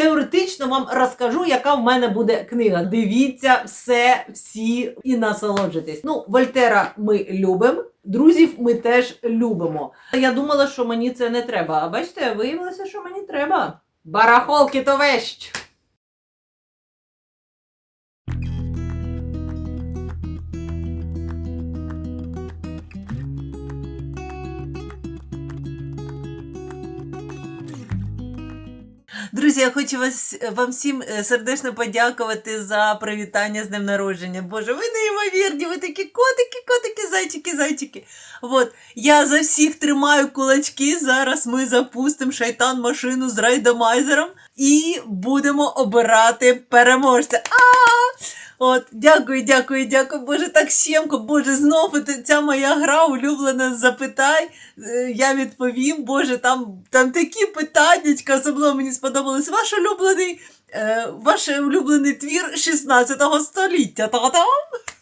теоретично вам розкажу, яка в мене буде книга. Дивіться все, всі і насолоджуйтесь. Ну, Вольтера ми любимо. Друзів ми теж любимо. Я думала, що мені це не треба. А бачите, виявилося, що мені треба. Барахолки то вещь. Друзі, я хочу вас вам всім е, сердечно подякувати за привітання з днем народження. Боже, ви неймовірні, ви такі котики, котики, зайчики, зайчики. От я за всіх тримаю кулачки. Зараз ми запустимо шайтан машину з райдомайзером і будемо обирати переможця. А! От, дякую, дякую, дякую. Боже, так щемко. Боже, знову ця моя гра улюблена запитай. Е, Я відповім. Боже, там, там такі питаннячка, особливо мені сподобалось. Ваш улюблений, ваш улюблений твір 16 століття. Та-дам!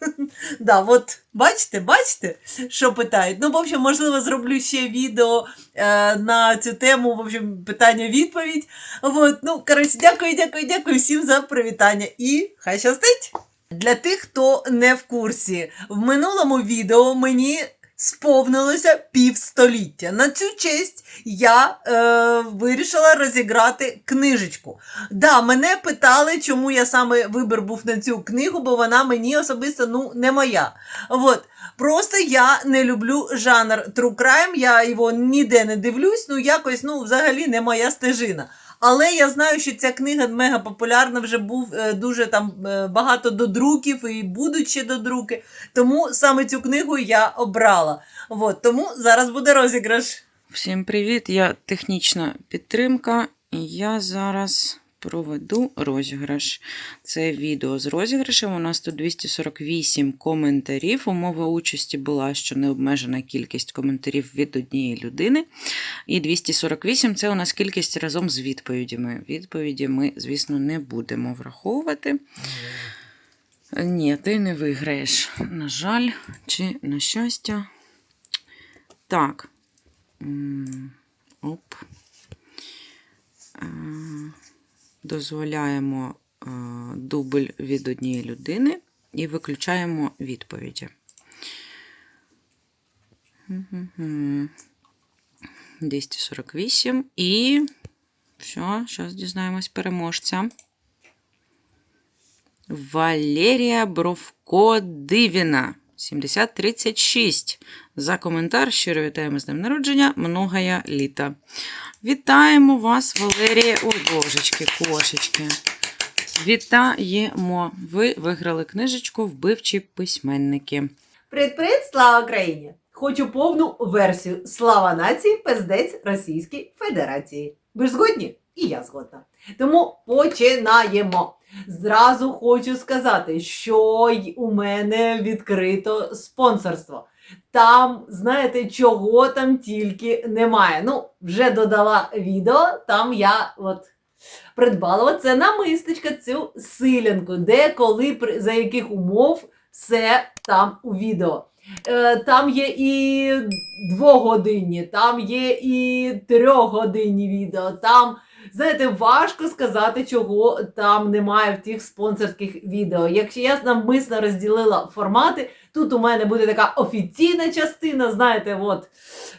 да, от, бачите, бачите, що питають. Ну, в общем, можливо, зроблю ще відео е, на цю тему, в общем, питання-відповідь. От, ну, коротше, дякую, дякую, дякую всім за привітання. І хай щастить! Для тих, хто не в курсі, в минулому відео мені сповнилося півстоліття. На цю честь я е, вирішила розіграти книжечку. Да, мене питали, чому я саме вибір був на цю книгу, бо вона мені особисто ну, не моя. От. Просто я не люблю жанр true crime, я його ніде не дивлюсь, ну якось ну, взагалі не моя стежина. Але я знаю, що ця книга мега популярна, вже був е, дуже там е, багато додруків і будуть ще додруки. Тому саме цю книгу я обрала. От, тому зараз буде розіграш. Всім привіт! Я технічна підтримка, і я зараз проведу розіграш. Це відео з розіграшем. У нас тут 248 коментарів. Умова участі була, що необмежена кількість коментарів від однієї людини. І 248 це у нас кількість разом з відповідями. Відповіді ми, звісно, не будемо враховувати. Ні, ти не виграєш. На жаль, чи на щастя. Так. Оп. Дозволяємо е, дубль від однієї людини і виключаємо відповіді. Мгм. 248. І все, зараз дізнаємось переможця. Валерія Бровко Дивіна. 7036. За коментар. Щиро вітаємо з днем народження. Многая літа. Вітаємо вас, Валерія. Ой, божечки, кошечки. Вітаємо! Ви виграли книжечку Вбивчі письменники. Привіт-привіт, слава Україні! Хочу повну версію Слава нації, пиздець Російській Федерації. Ви ж згодні? І я згодна. Тому починаємо. Зразу хочу сказати, що у мене відкрито спонсорство. Там, знаєте, чого там тільки немає. Ну, вже додала відео, там я от придбала оце намистечка, цю силянку, де, коли, за яких умов, все там у відео. Е, Там є і двогодинні, там є і трьохгодинні відео. Там, знаєте, важко сказати, чого там немає в тих спонсорських відео. Якщо я навмисно розділила формати, тут у мене буде така офіційна частина, знаєте, от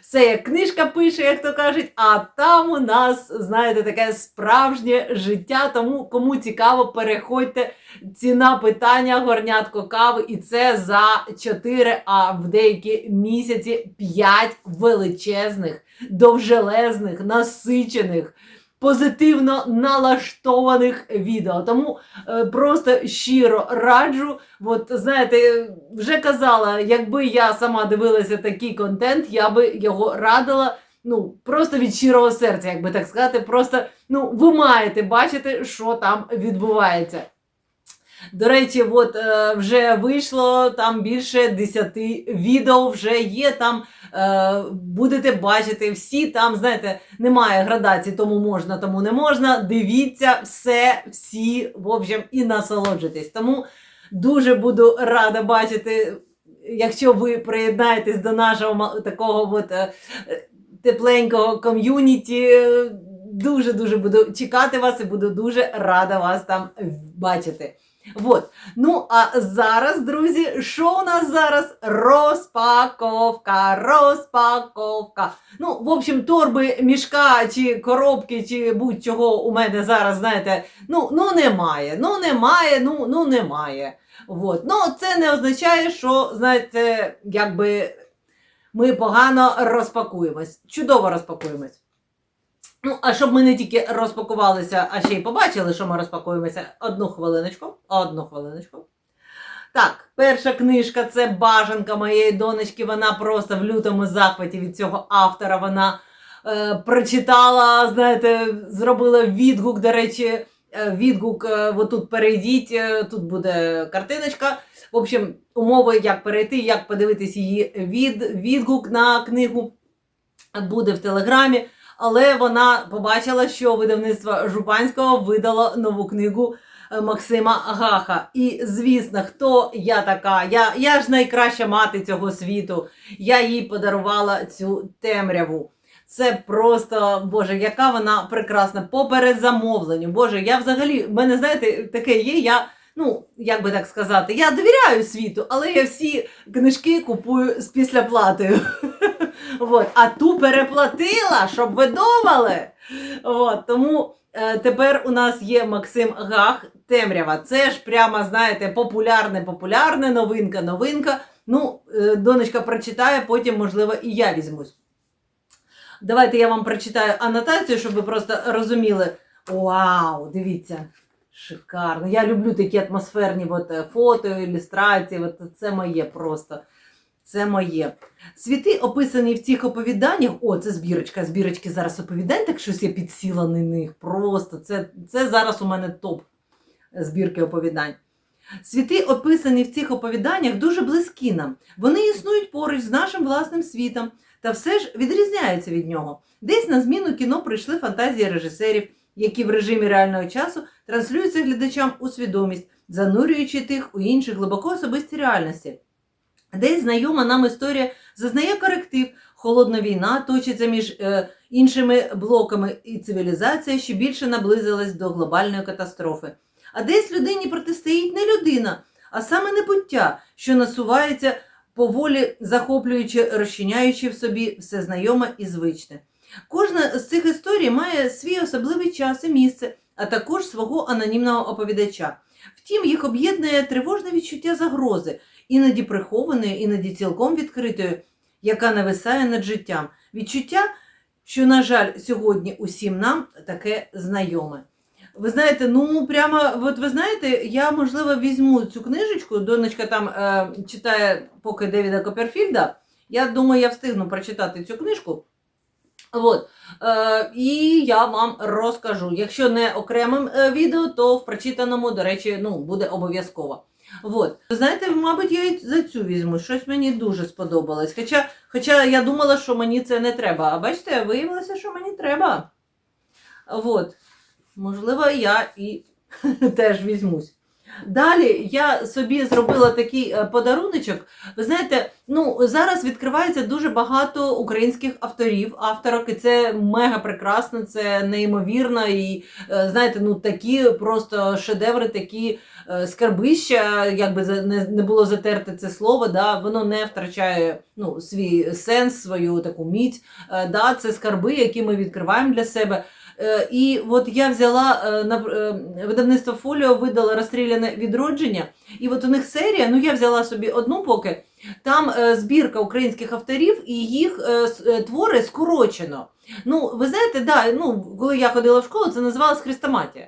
все як книжка пише, як то кажуть, а там у нас, знаєте, таке справжнє життя. Тому кому цікаво, переходьте. Ціна питання, горнятко кави, і це за 4, а в деякі місяці 5 величезних, довжелезних, насичених. Позитивно налаштованих відео. Тому е, просто щиро раджу. От знаєте, вже казала, якби я сама дивилася такий контент, я би його радила. Ну, просто від щирого серця, як би так сказати. Просто ну, ви маєте бачити, що там відбувається. До речі, от е, вже вийшло там більше 10 відео, вже є там. Е, будете бачити всі там, знаєте, немає градації, тому можна, тому не можна. Дивіться все, всі, в общем, і насолоджуйтесь. Тому дуже буду рада бачити, якщо ви приєднаєтесь до нашого такого от, е, тепленького ком'юніті. Дуже дуже буду чекати вас і буду дуже рада вас там бачити. Вот. Ну, а зараз, друзі, що у нас зараз? Розпаковка, розпаковка. Ну, в общем, торби, мішка чи коробки, чи будь-чого у мене зараз, знаєте, ну, ну немає. Ну, немає, ну, ну немає. Вот. Ну, це не означає, що, знаєте, якби ми погано розпакуємось. Чудово розпакуємось. Ну, а щоб ми не тільки розпакувалися, а ще й побачили, що ми розпакуємося. Одну хвилиночку. Одну хвилиночку. Так, перша книжка це бажанка моєї донечки. Вона просто в лютому захваті від цього автора. Вона е, прочитала, знаєте, зробила відгук. До речі, е, відгук, е, отут перейдіть, е, тут буде картиночка. В общем, умови, як перейти, як подивитись її від, відгук на книгу буде в телеграмі. Але вона побачила, що видавництво Жупанського видало нову книгу е, Максима Гаха. І, звісно, хто я така? Я, я ж найкраща мати цього світу. Я їй подарувала цю темряву. Це просто, Боже, яка вона прекрасна. Поперед замовленню. Боже, я взагалі, в мене, знаєте, таке є. Я, ну, як би так сказати, я довіряю світу, але я всі книжки купую з післяплатою. Вот. А ту переплатила, щоб ви думали. От. Тому е, тепер у нас є Максим Гах Темрява. Це ж прямо, знаєте, популярне, популярне, новинка, новинка. Ну, е, донечка прочитає, потім, можливо, і я візьмусь. Давайте я вам прочитаю анотацію, щоб ви просто розуміли. Вау, дивіться! Шикарно. Я люблю такі атмосферні от, е, фото, ілюстрації. От, це моє просто. Це моє. Світи, описані в цих оповіданнях. О, це збірочка. Збірочки зараз оповідань, так щось я підсіла на них. Просто це, це зараз у мене топ збірки оповідань. Світи, описані в цих оповіданнях, дуже близькі нам. Вони існують поруч з нашим власним світом, та все ж відрізняються від нього. Десь на зміну кіно прийшли фантазії режисерів, які в режимі реального часу транслюються глядачам у свідомість, занурюючи тих у інші глибоко особисті реальності. Десь знайома нам історія зазнає коректив, холодна війна точиться між е, іншими блоками, і цивілізація ще більше наблизилась до глобальної катастрофи. А десь людині протистоїть не людина, а саме небуття, що насувається поволі захоплюючи, розчиняючи в собі все знайоме і звичне. Кожна з цих історій має свій особливий час і місце, а також свого анонімного оповідача. Втім, їх об'єднує тривожне відчуття загрози, іноді прихованої, іноді цілком відкритої, яка нависає над життям. Відчуття, що, на жаль, сьогодні усім нам таке знайоме. Ви знаєте, ну прямо, от ви знаєте, я можливо візьму цю книжечку. Донечка там е, читає поки Девіда Копперфільда. Я думаю, я встигну прочитати цю книжку. От. Е, і я вам розкажу. Якщо не окремим е, відео, то в прочитаному, до речі, ну, буде обов'язково. От. Ви знаєте, мабуть, я і за цю візьму. Щось мені дуже сподобалось. Хоча, хоча я думала, що мені це не треба. А бачите, виявилося, що мені треба. От. Можливо, я і теж візьмусь. Далі я собі зробила такий е, подаруночок. Ви знаєте, ну зараз відкривається дуже багато українських авторів, авторок, і це мега прекрасно, це неймовірно. І е, знаєте, ну такі просто шедеври, такі е, скарбища, якби не, було затерте це слово, да, воно не втрачає ну, свій сенс, свою таку міць. Да, це скарби, які ми відкриваємо для себе. Е, І от я взяла е, на е, видавництво Фоліо видала розстріляне відродження. І от у них серія, ну я взяла собі одну поки. Там збірка українських авторів і їх твори скорочено. Ну, ви знаєте, да, ну, коли я ходила в школу, це називалось Хрестоматія.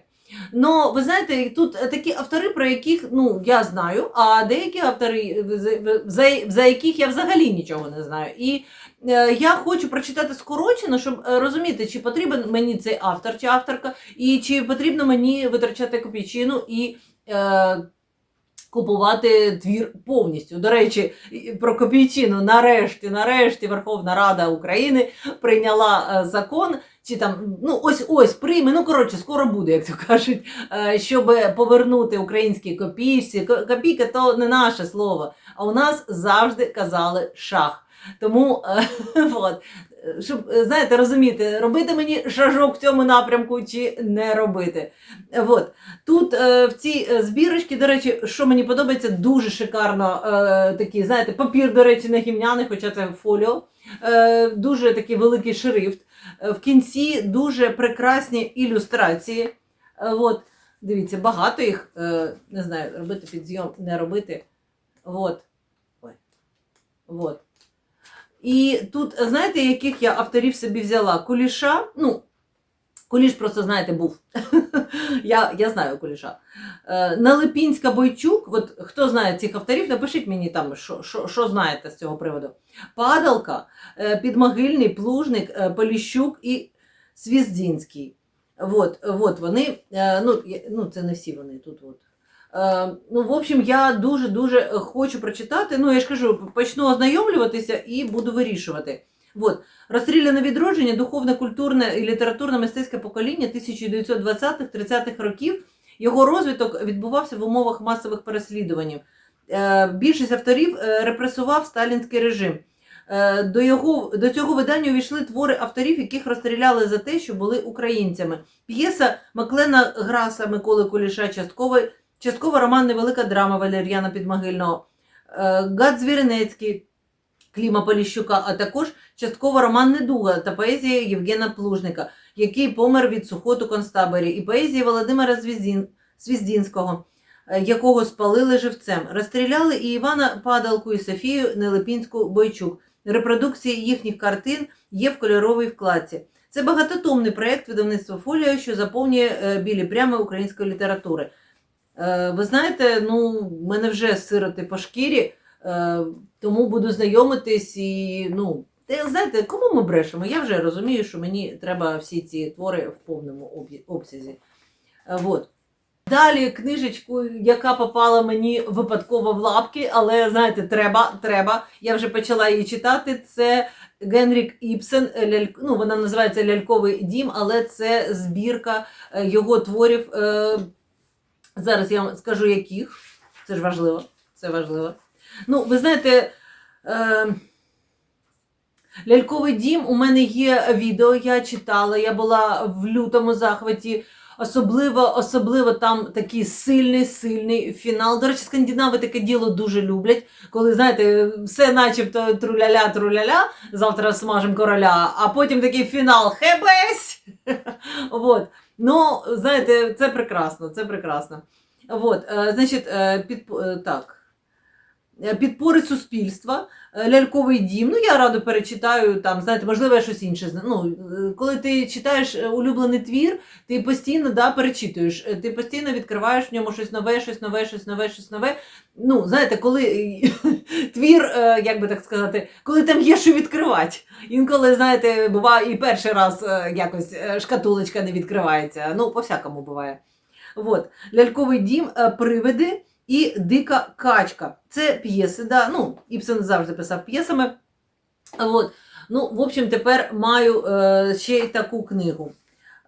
Ну, ви знаєте, тут е, такі автори, про яких ну, я знаю, а деякі автори, е, за, за, яких я взагалі нічого не знаю. І е, я хочу прочитати скорочено, щоб е, розуміти, чи потрібен мені цей автор чи авторка, і чи потрібно мені витрачати копійчину і е, купувати твір повністю. До речі, про копійчину нарешті, нарешті Верховна Рада України прийняла закон. Чи там, ну ось ось прийме, ну коротше, скоро буде, як то кажуть, е, щоб повернути українські копійці. Ко- Копійка то не наше слово, а у нас завжди казали шах. Тому е, от, щоб, знаєте, розуміти, робити мені шажок в цьому напрямку чи не робити. От. Тут е, в цій е, збірочці, до речі, що мені подобається, дуже шикарно е, такий, знаєте, папір, до речі, не гімняний, хоча це фоліо. Е, дуже такий великий шрифт. В кінці дуже прекрасні ілюстрації. От. Дивіться, багато їх, е, не знаю, робити підзйом, не робити. От. От. І тут, знаєте, яких я авторів собі взяла? Куліша. Ну, Куліш просто, знаєте, був. я, я знаю Куліша. Е, Налипінська Бойчук, от хто знає цих авторів, напишіть мені там, що, що, що знаєте з цього приводу. Падалка, е, Підмогильний, Плужник, е, Поліщук і Свіздінський. От, от вони, е, ну, ну це не всі вони тут. От. Е, ну, в общем, я дуже-дуже хочу прочитати. Ну, я ж кажу, почну ознайомлюватися і буду вирішувати. От. Розстріляне відродження, духовне, культурне і літературно-мистецьке покоління 1920-30-х років. Його розвиток відбувався в умовах масових переслідувань. Е, Більшість авторів е, репресував сталінський режим. Е, До, його, до цього видання увійшли твори авторів, яких розстріляли за те, що були українцями. П'єса Маклена Граса Миколи Куліша, частково, частково роман Невелика драма Валер'яна Підмогильного, е, Гад Звіринецький Кліма Поліщука, а також частково роман Недуга та поезія Євгена Плужника, який помер від сухоту концтаборі, і поезія Володимира Звіздін, Свіздінського, е, якого спалили живцем. Розстріляли і Івана Падалку, і Софію Нелепінську Бойчук. Репродукції їхніх картин є в кольоровій вкладці. Це багатотомний проєкт видавництва Фоліо, що заповнює е, білі плями української літератури. Е, Ви знаєте, ну, мене вже сироти по шкірі, е, тому буду знайомитись і, ну, знаєте, кому ми брешемо? Я вже розумію, що мені треба всі ці твори в повному обсязі. Е, Вот. Далі книжечку, яка попала мені випадково в лапки, але знаєте, треба, треба. Я вже почала її читати. Це Генрік Іпсен. ляль... Ну, вона називається Ляльковий дім, але це збірка його творів. Зараз я вам скажу, яких. Це ж важливо. Це важливо. Ну, ви знаєте. Е... Ляльковий дім у мене є відео, я читала, я була в лютому захваті. Особливо, особливо там такий сильний, сильний фінал. До речі, скандинави таке діло дуже люблять, коли, знаєте, все начебто труляля, труляля, завтра смажемо короля, а потім такий фінал хебесь. Ну, знаєте, це прекрасно, це прекрасно. Вот, е, значить, е, під, е, так. Е, Підпори суспільства, е, ляльковий дім. Ну, я радо перечитаю там, знаєте, можливо, я щось інше. Ну, е, коли ти читаєш улюблений твір, ти постійно да, перечитуєш, ти постійно відкриваєш в ньому щось нове, щось нове, щось нове, щось нове. Ну, знаєте, коли твір, як би так сказати, коли там є що відкривати. Інколи, знаєте, буває і перший раз якось шкатулочка не відкривається. Ну, по-всякому буває. От. Ляльковий дім, привиди і дика качка. Це п'єси, да? ну, Іпсен завжди писав п'єсами. От. Ну, в общем, тепер маю е, ще й таку книгу.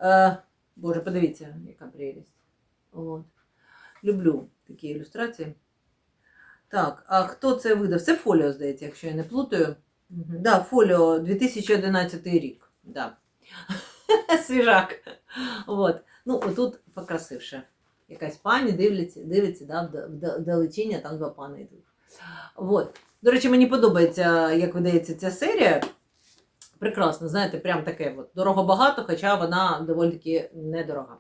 Е, Боже, подивіться, яка прелість. От. Люблю такі ілюстрації. Так, а хто це видав? Це фоліо, здається, якщо я не плутаю. Угу. Да, фоліо 2011 рік. Да. Свіжак. От. Ну, отут покрасивше. Якась пані дивиться, дивиться да, вда- вда- вдалечінь, а там два пани йдуть. От. До речі, мені подобається, як видається ця серія. Прекрасно, знаєте, прям таке от. Дорого багато, хоча вона доволі таки недорога.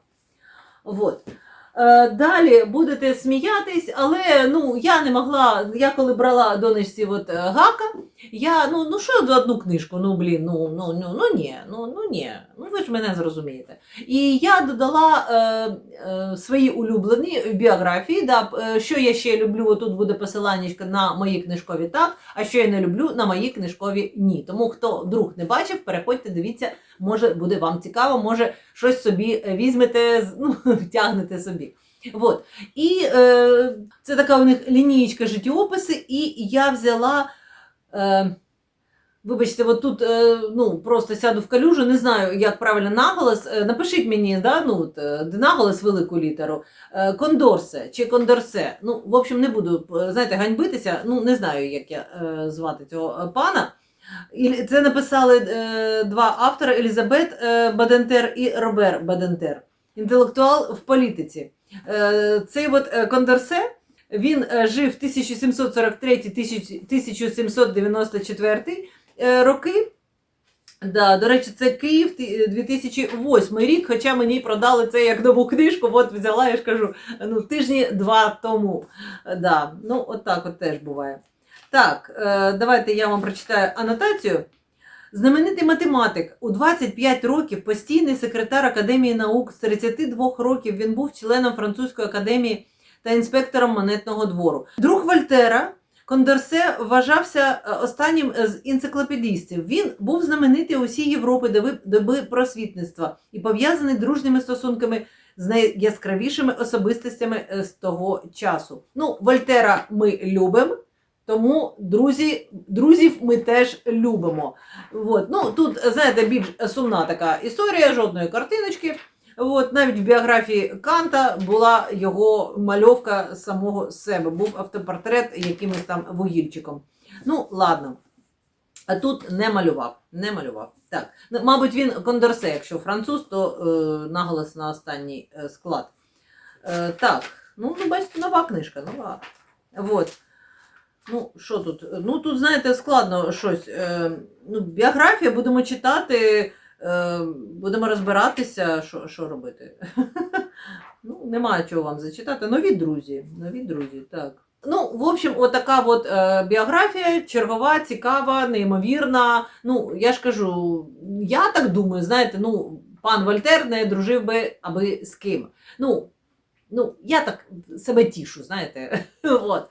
От. Е, далі будете сміятись, але ну, я не могла. Я коли брала донечці от, е, гака, я ну, ну що одну книжку? Ну блін, ну, ну, ну, ну ні, ну, ну ні. Ну ви ж мене зрозумієте. І я додала е, е, свої улюблені біографії. Да, е, що я ще люблю, тут буде посилання на мої книжкові так, а що я не люблю, на мої книжкові ні. Тому хто вдруг не бачив, переходьте, дивіться, може буде вам цікаво, може щось собі е, візьмете, ну, тягнете собі. Вот. І е, це така у них лінієчка життєописи, і я взяла. Е, Вибачте, от тут е, ну, просто сяду в калюжу, не знаю, як правильно наголос. Е, Напишіть мені, да, ну, е, наголос велику літеру. Кондорсе чи кондорсе. Ну, в общем, не буду знаєте, ганьбитися. Ну, не знаю, як я звати цього пана. І Це написали два автори Елізабет Бадентер і Робер Бадентер. Інтелектуал в політиці. Цей от Кондорсе він е, жив 1743-1794 е, роки. Да, до речі, це Київ 2008 рік, хоча мені продали це як нову книжку, от взяла, я ж кажу, ну, тижні два тому. Е, Да, ну, от так от теж буває. Так, е, давайте я вам прочитаю анотацію. Знаменитий математик у 25 років постійний секретар Академії наук з 32 років він був членом французької академії та інспектором монетного двору. Друг Вольтера Кондорсе вважався е, останнім з енциклопедистів. Він був знаменитий у всій Європі доби, доби просвітництва і пов'язаний дружніми стосунками з найяскравішими особистостями е, з того часу. Ну, Вольтера ми любимо. Тому друзі, друзів ми теж любимо. От. Ну, тут, знаєте, більш сумна така історія, жодної картиночки. От, навіть в біографії Канта була його мальовка самого себе, був автопортрет якимось там вугільчиком. Ну, ладно. А тут не малював. Не малював. Так. Ну, Мабуть, він Кондорсе, якщо француз, то е, наголос на останній е, склад. Е, так, ну, ну, бачите, нова книжка, нова. Вот. Ну, що тут? Ну, тут, знаєте, складно щось. Е, ну, біографія будемо читати, будемо розбиратися, що, що робити. ну, немає чого вам зачитати. Нові друзі. Нові друзі, так. Ну, в общем, отака от е, біографія, чергова, цікава, неймовірна. Ну, я ж кажу, я так думаю, знаєте, ну, пан Вольтер не дружив би аби з ким. Ну, ну, я так себе тішу, знаєте. От.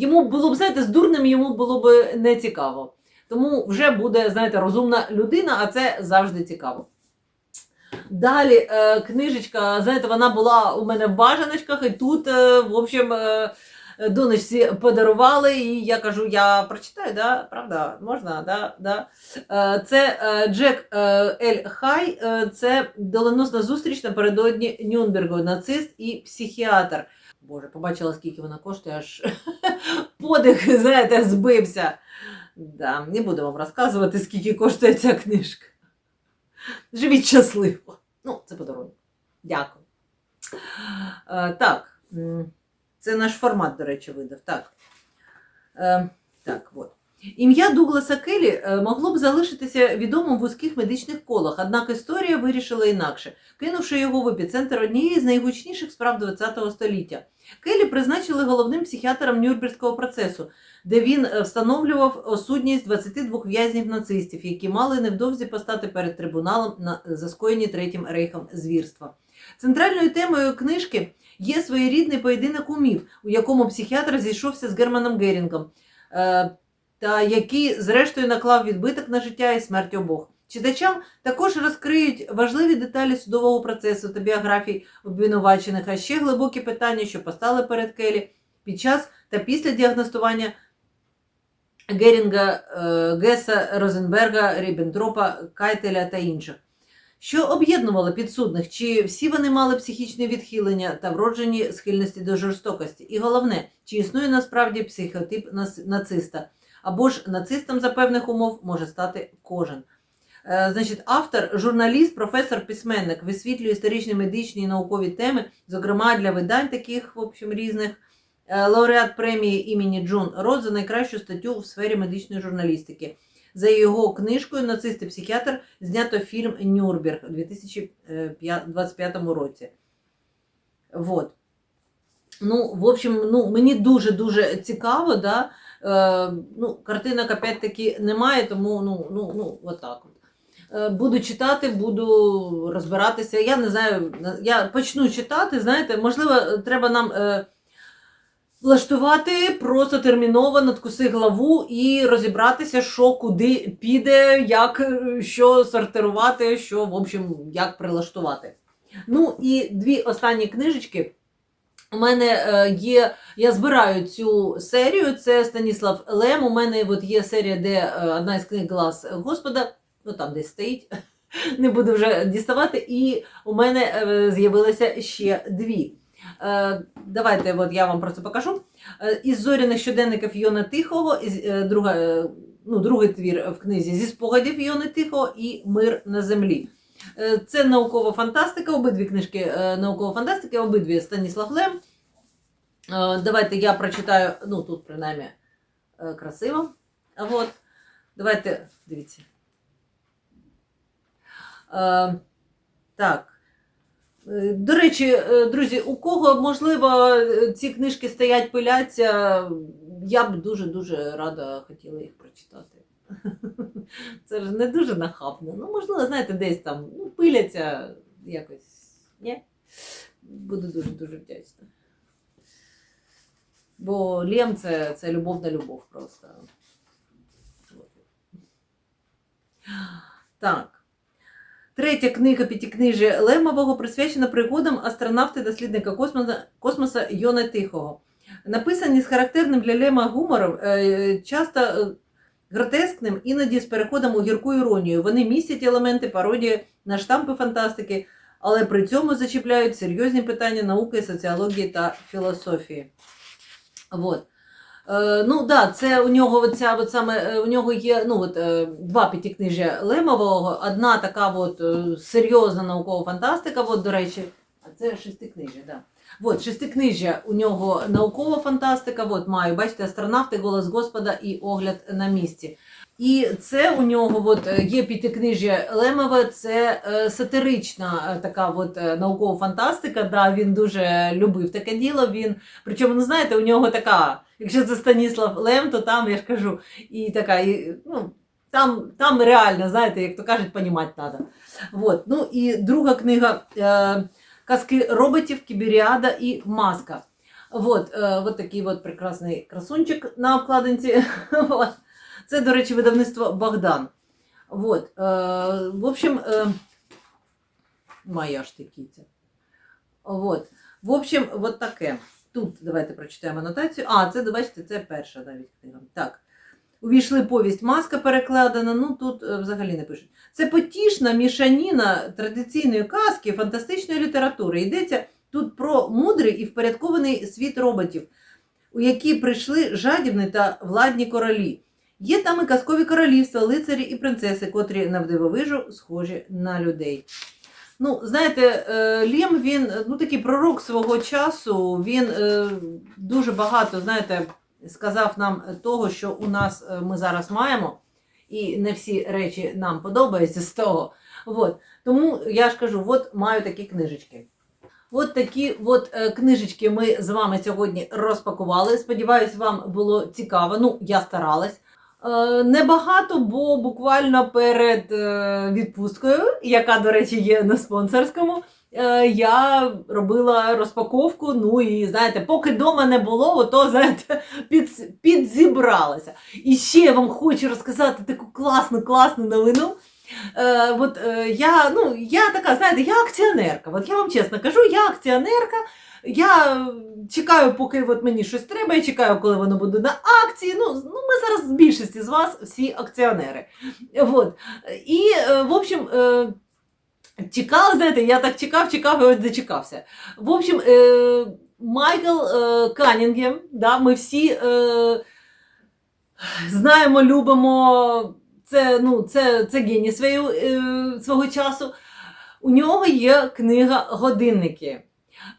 Йому було б, знаєте, з дурним йому було б не цікаво. Тому вже буде, знаєте, розумна людина, а це завжди цікаво. Далі е, книжечка, знаєте, вона була у мене в бажаночках, і тут, е, в общем, е, донечці подарували, і я кажу, я прочитаю, да? правда, можна, да? Да? Це Джек Ель Хай, це доленосна зустріч напередодні Нюнбергу, нацист і психіатр. Боже, побачила, скільки вона коштує, аж подих, знаєте, збився. Да, не буду вам розказувати, скільки коштує ця книжка. Живіть щасливо. Ну, це подарунок. Дякую. Е, так, це наш формат, до речі, видав. Так. Е, так, от. Ім'я Дугласа Келлі е, могло б залишитися відомим в вузьких медичних колах, однак історія вирішила інакше, кинувши його в епіцентр однієї з найгучніших справ ХХ століття. Келлі призначили головним психіатром Нюрнберзького процесу, де він е, встановлював осудність 22 в'язнів нацистів, які мали невдовзі постати перед трибуналом на за скоєні Третім рейхом звірства. Центральною темою книжки є своєрідний поєдинок умів, у якому психіатр зійшовся з Германом Герінгом, е, та який, зрештою, наклав відбиток на життя і смерть обох. Читачам також розкриють важливі деталі судового процесу та біографій обвинувачених, а ще глибокі питання, що постали перед Келі під час та після діагностування Герінга, е, Геса, Розенберга, Ріббентропа, Кайтеля та інших. Що об'єднувало підсудних? Чи всі вони мали психічне відхилення та вроджені схильності до жорстокості? І головне, чи існує насправді психотип нациста? Або ж нацистом за певних умов може стати кожен. Е, Значить, автор, журналіст, професор, письменник висвітлює історичні, медичні і наукові теми, зокрема для видань таких, в общем, різних. Е, Лауреат премії імені Джон Рот за найкращу статтю в сфері медичної журналістики. За його книжкою Нацист і психіатр знято фільм Нюрнберг у 2025 році. Вот. Ну, в общем, ну, мені дуже-дуже цікаво, да? Е, ну, картинок опять-таки немає, тому ну, ну, ну, отак от. Е, Буду читати, буду розбиратися. Я не знаю, я почну читати, знаєте, можливо, треба нам е, влаштувати просто терміново надкуси главу і розібратися, що куди піде, як що сортирувати, що, в общем, як прилаштувати. Ну і дві останні книжечки. У мене е, є, я збираю цю серію, це Станіслав Лем. У мене от є серія, де е, одна із книг Глас Господа, ну там десь стоїть, не буду вже діставати. І у мене е, з'явилося ще дві. Давайте от я вам просто покажу. Е, Із зоряних щоденників Йона Тихого, друга, ну, другий твір в книзі зі спогадів Йони Тихо і Мир на землі. Е, Це наукова фантастика, обидві книжки е, наукова фантастики, обидві Станіслав Лем. Е, Давайте я прочитаю, ну тут принаймні красиво. А от, давайте, дивіться. Так. До речі, друзі, у кого, можливо, ці книжки стоять, пиляться, я б дуже-дуже рада хотіла їх прочитати. Це ж не дуже нахабно. Ну, можливо, знаєте, десь там ну, пиляться якось. Ні? Буду дуже-дуже вдячна. Бо Лєм це, це любов на любов просто. Так. Третя книга п'ятикнижжя Лемового присвячена пригодам астронавта-дослідника космоса, космоса Йона Тихого. Написані з характерним для Лема гумором, е, часто е, гротескним, іноді з переходом у гірку іронію. Вони містять елементи пародії на штампи фантастики, але при цьому зачіпляють серйозні питання науки, соціології та філософії. Вот. Е, ну да, це у нього оця, от саме е, у нього є ну от е, два п'ятикнижжя Лемового, одна така от е, серйозна наукова фантастика. От, до речі, а це шестикнижжя, да. От, шестикнижжя у нього наукова фантастика. От маю, бачите, астронавти, голос Господа і огляд на місці. І це у нього от, е, є п'ятикнижжя Лемова, це е, сатирична е, така от, наукова фантастика. Да, він дуже любив таке діло. Він, причому, ну знаєте, у нього така, якщо це Станіслав Лем, то там я ж кажу, і така, і, ну, там, там реально, знаєте, як то кажуть, понімати треба. Вот. Ну і друга книга казки роботів, Кіберіада і Маска. Вот, е, вот такий от прекрасний красунчик на обкладинці. Це, до речі, видавництво Богдан. Вот. Е, в общем, е, моя ж кіця. Вот. В общем, вот таке. Тут давайте прочитаємо анотацію. А, це, бачите, це перша навіть книга. Так. Увійшли повість Маска перекладена, ну тут е, взагалі не пишуть. Це потішна мішаніна традиційної казки, фантастичної літератури. Йдеться тут про мудрий і впорядкований світ роботів, у які прийшли жадібні та владні королі. Є там і казкові королівства, лицарі і принцеси, котрі навдивовижу схожі на людей. Ну, знаєте, е, Лєм він ну, такий пророк свого часу, він е, дуже багато, знаєте, сказав нам того, що у нас е, ми зараз маємо, і не всі речі нам подобаються з того. От. Тому я ж кажу, от маю такі книжечки. От такі от е, книжечки ми з вами сьогодні розпакували. Сподіваюсь, вам було цікаво. Ну, я старалась. Е, Небагато, бо буквально перед відпусткою, яка, до речі, є на спонсорському, я робила розпаковку. Ну і знаєте, поки вдома не було, ото знаєте, під, підзібралася. І ще я вам хочу розказати таку класну, класну новину. Е, от, е, я, ну, я така, знаєте, я акціонерка. От я вам чесно кажу, я акціонерка. Я чекаю, поки от мені щось треба, я чекаю, коли воно буде на акції. Ну, ну ми зараз в більшості з вас всі акціонери. От. І, е, в общем, е, чекали, знаєте, я так чекав, чекав і ось дочекався. В общем, е, Майкл е, Канінгем, да, ми всі е, знаємо, любимо. Це, ну, це, це геній свою, е, свого часу. У нього є книга Годинники.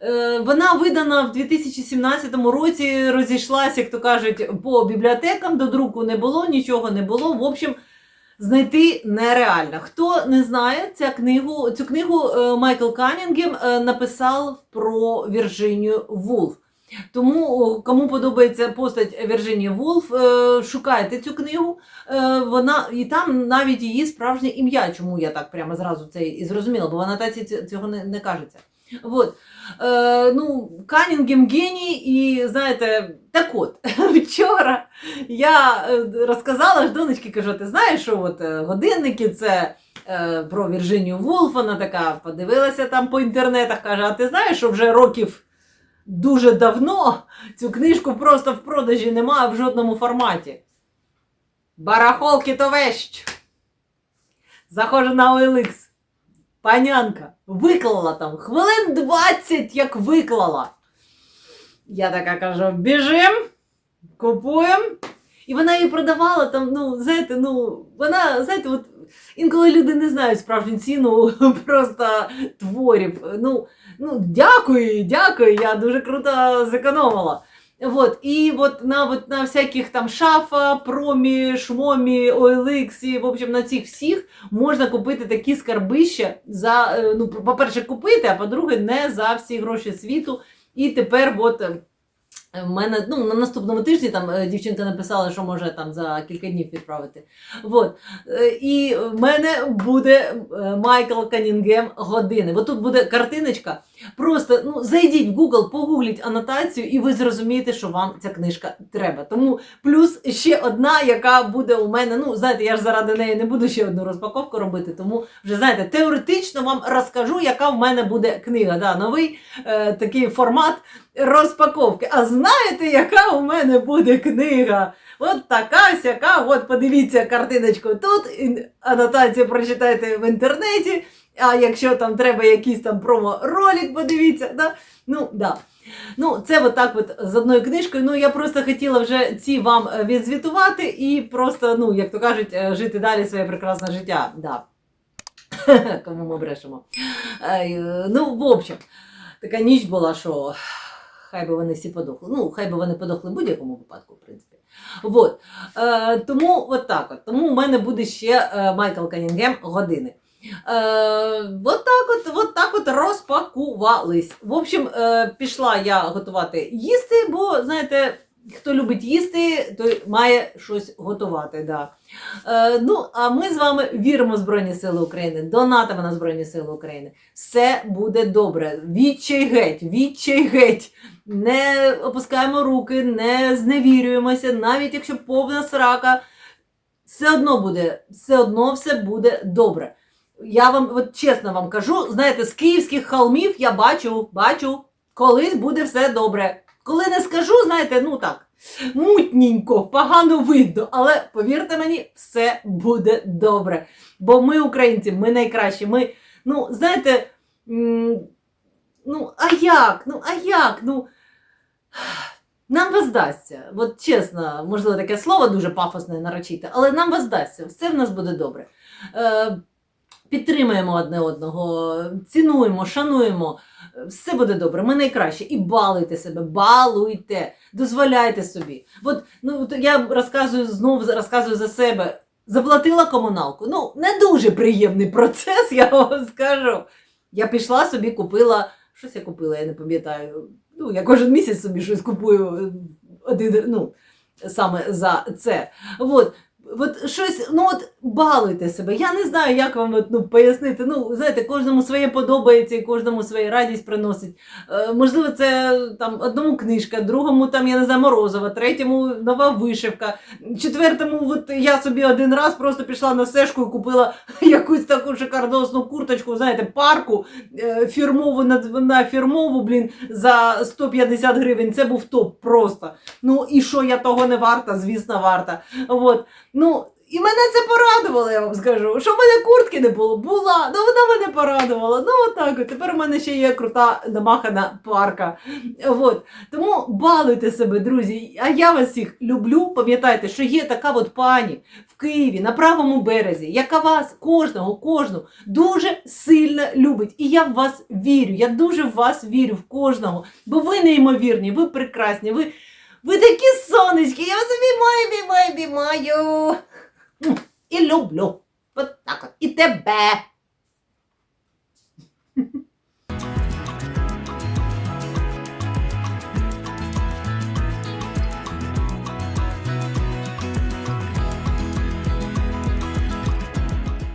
Е, Вона видана в 2017 році, розійшлася, як то кажуть, по бібліотекам, до друку не було, нічого не було. В общем, знайти нереально. Хто не знає, ця книгу, цю книгу е, Майкл Канінгем е, написав про Вірджинію Вулф. Тому, кому подобається постать Вірджинії Вулф, е, шукайте цю книгу. Вона і там навіть її справжнє ім'я. Чому я так прямо зразу це і зрозуміла, бо в анотації цього не, не кажеться. Вот. Е, ну, Канінгем геній, і знаєте, так от, вчора я е, розказала ж донечки, кажу, ти знаєш, що от е, годинники це про Вірджинію Вулф, вона така подивилася там по інтернетах, каже, а ти знаєш, що вже років дуже давно цю книжку просто в продажі немає в жодному форматі. Барахолки то вещ. Заходжу на OLX. Панянка виклала там хвилин 20, як виклала. Я така кажу: біжим, купуємо. І вона її продавала там, ну, знаєте, ну, вона, знаєте, от інколи люди не знають справжню ціну просто творів. Ну, ну дякую, дякую, я дуже круто зекономила. Вот, і от на, от на всяких там шафа, промі, шмомі, OLX, і, в общем, на цих всіх можна купити такі скарбища за, е, ну, по-перше, купити, а по-друге, не за всі гроші світу. І тепер от е, в мене ну, на наступному тижні там е, дівчинка написала, що може там за кілька днів відправити. Вот. Е, І в мене буде Майкл Канінгем години. От тут буде картиночка. Просто ну, зайдіть в Google, погугліть анотацію, і ви зрозумієте, що вам ця книжка треба. Тому плюс ще одна, яка буде у мене. Ну, знаєте, я ж заради неї не буду ще одну розпаковку робити, тому вже знаєте, теоретично вам розкажу, яка в мене буде книга. Да, новий е, такий формат розпаковки. А знаєте, яка у мене буде книга? От така сяка, от подивіться картиночку тут, анотацію прочитайте в інтернеті. А якщо там треба якийсь там промо-ролик, подивіться. Да? Ну, да. Ну, це от так от з одною книжкою. Ну, я просто хотіла вже ці вам е, відзвітувати і просто, ну, як то кажуть, е, жити далі своє прекрасне життя. Да. Кому ми брешемо. Е, Ну, в общем, така ніч була, що хай би вони всі подохли. Ну, хай би вони подохли в будь-якому випадку, в принципі. Вот. Тому от так от. Тому у мене буде ще Майкл Канінгем години. Е, от так от, от так от розпакувались. В общем, е, пішла я готувати їсти, бо, знаєте, хто любить їсти, той має щось готувати. Да. Е, ну, а ми з вами віримо в Збройні Сили України, донатимо на Збройні Сили України. Все буде добре. Відчай геть, відчай геть. Не опускаємо руки, не зневірюємося, навіть якщо повна срака, все одно буде, все одно все буде добре. Я вам от чесно вам кажу, знаєте, з київських холмів я бачу, бачу, колись буде все добре. Коли не скажу, знаєте, ну так, мутненько, погано видно, але повірте мені, все буде добре. Бо ми, українці, ми найкращі. Ми, ну, знаєте, ну, а як? Ну, а як? Ну, нам воздасться. От чесно, можливо, таке слово дуже пафосне, нарочите, але нам воздасться. Все в нас буде добре. Е, підтримаємо одне одного, цінуємо, шануємо. Все буде добре, ми найкраще. І балуйте себе, балуйте, дозволяйте собі. От ну, я розказую знову розказую за себе. Заплатила комуналку. Ну, не дуже приємний процес, я вам скажу. Я пішла собі, купила. Щось я купила, я не пам'ятаю. Ну, я кожен місяць собі щось купую один, ну, саме за це. От. От щось, ну от балуйте себе. Я не знаю, як вам ну, пояснити. Ну, знаєте, кожному своє подобається і кожному своє радість приносить. Е, можливо, це там одному книжка, другому там, я не знаю, морозова, третьому нова вишивка, четвертому, от я собі один раз просто пішла на сешку і купила якусь таку шикардосну курточку, знаєте, парку е, фірмову на, на фірмову, блін, за 150 гривень. Це був топ просто. Ну і що я того не варта? Звісно, варта. От. Ну, і мене це порадувало, я вам скажу. Що в мене куртки не було, була, ну вона мене порадувала. Ну, отак. от. Тепер у мене ще є крута намахана парка. От. Тому балуйте себе, друзі. А я вас всіх люблю. Пам'ятайте, що є така от пані в Києві на правому березі, яка вас, кожного, кожну, дуже сильно любить. І я в вас вірю. Я дуже в вас вірю, в кожного. Бо ви неймовірні, ви прекрасні, ви. Ви такі сонечки, я вас обіймаю, обіймаю, обіймаю. І люблю. От так от. І тебе.